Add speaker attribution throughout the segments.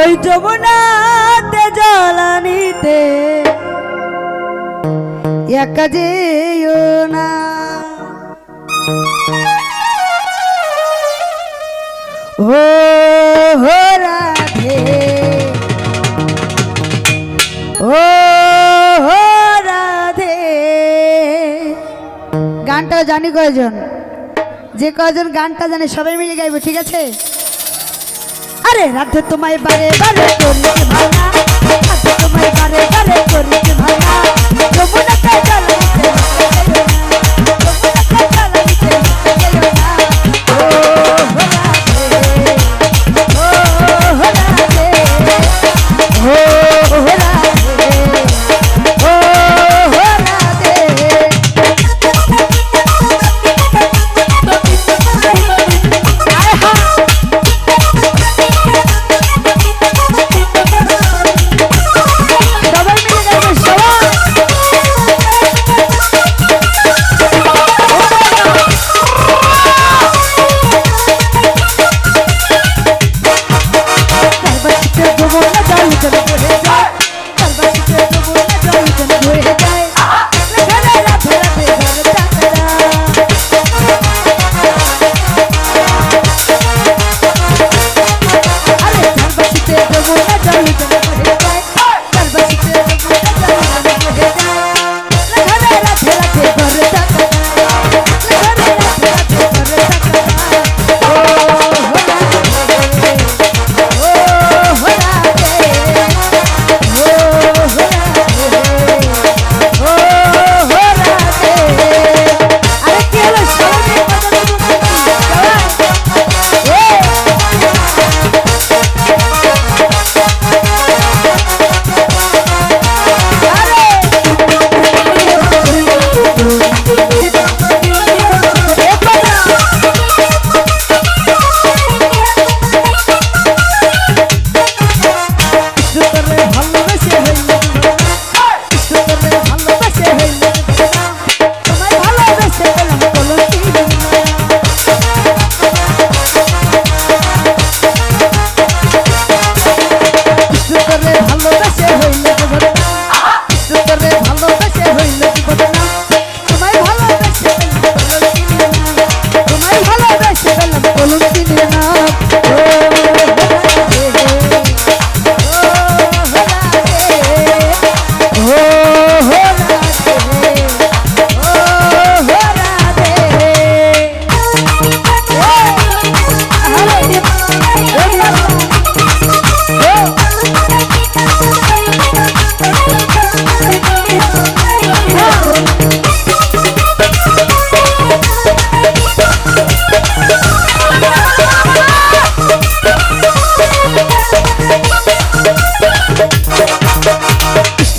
Speaker 1: ওই যমুনাতে জ্বালানিতে একা যেও না। ও হো রাধে। ও হো রাধে। গানটা জানি কয়জন? যে কজন গানটা জানে সবাই মিলে গাইবো, ঠিক আছে? আরে রাধে তোমায় বারে বারে করলে ভাঙা। রাধে তোমায় বারে বারে করলে ভাঙা। যমুনাতে জলে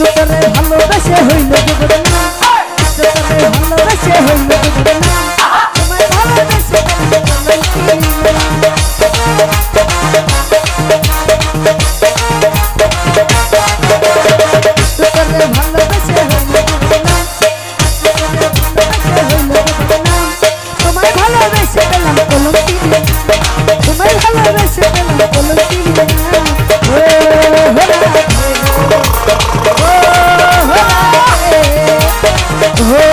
Speaker 1: ইষ্টতরে ভালোবাসে হইল দুর্ঘটনা ইষ্টতরে ভালোবাসে হইল দুর্ঘটনা তোমায় ভালোবেসে তোমায় ভালোবেসে পেলাম কলঙ্কি তোমায় ভালোবেসে পেলাম কলঙ্কি Oh.